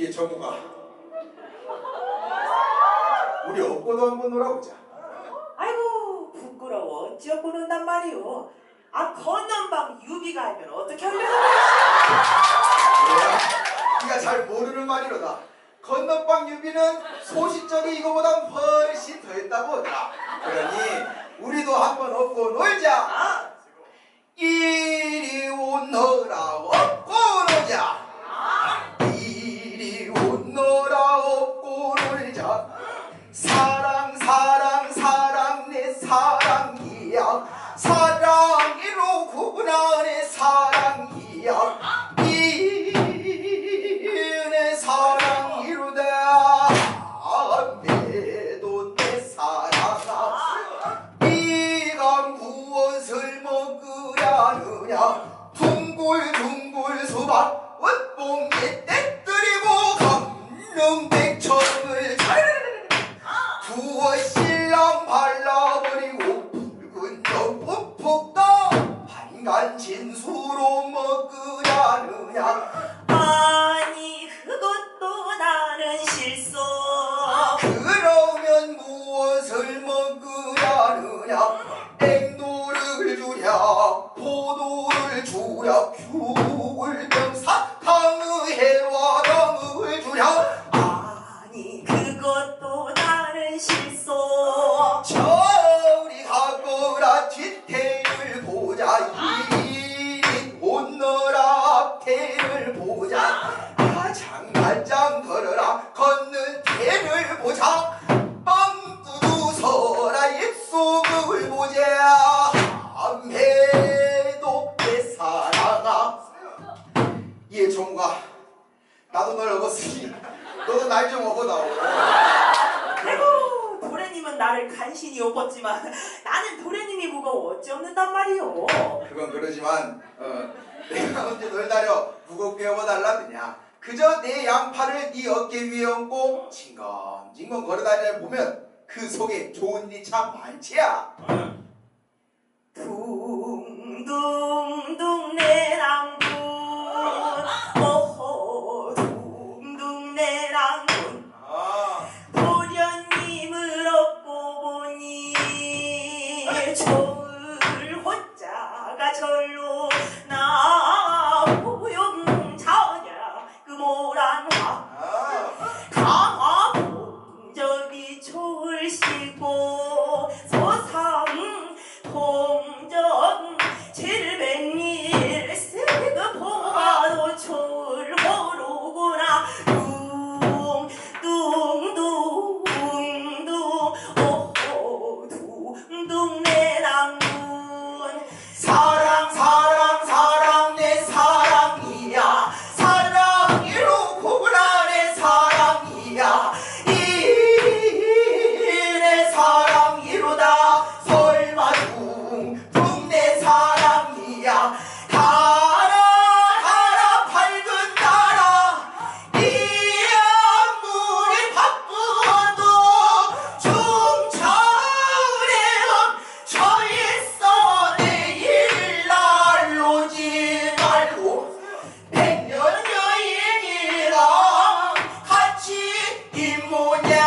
예, 정우가. 우리 업고도 한번 놀아보자. 아이고 부끄러워 어찌 보는단 말이오 아 건넌방 유비가 알면 어떻게 하려고 뭐야? 네가 잘 모르는 말이로다. 건너방 유비는 소시적이 이거보다 훨씬 더 했다고 하더라. 그러니 우리도 한번 업고 놀자. 먹으려느냐 둥글둥글 수박 옷봉에 떼뜨리고 강릉백청을 잘 구워 신랑 발라버리고 붉은 점 푹푹다 반간 진수로 먹으려느냐? 아니 그것도 나는 실수 그러면 무엇을 먹으 포도를 주랴 귤병 사 예 종가 나도 널 업었으니 너도 날 좀 업어다오. 아이고 도련님은 나를 간신히 업었지만 나는 도련님이 무거워 어찌 없는단 말이오? 그건 그러지만 어, 내가 언제 널 다려 무겁게 업어달라느냐? 그저 내 양팔을 네 어깨 위에 얹고 징검징검 걸어다니를 보면 그 속에 좋은 일참 많지야. 둥둥 Let's go. Oh yeah.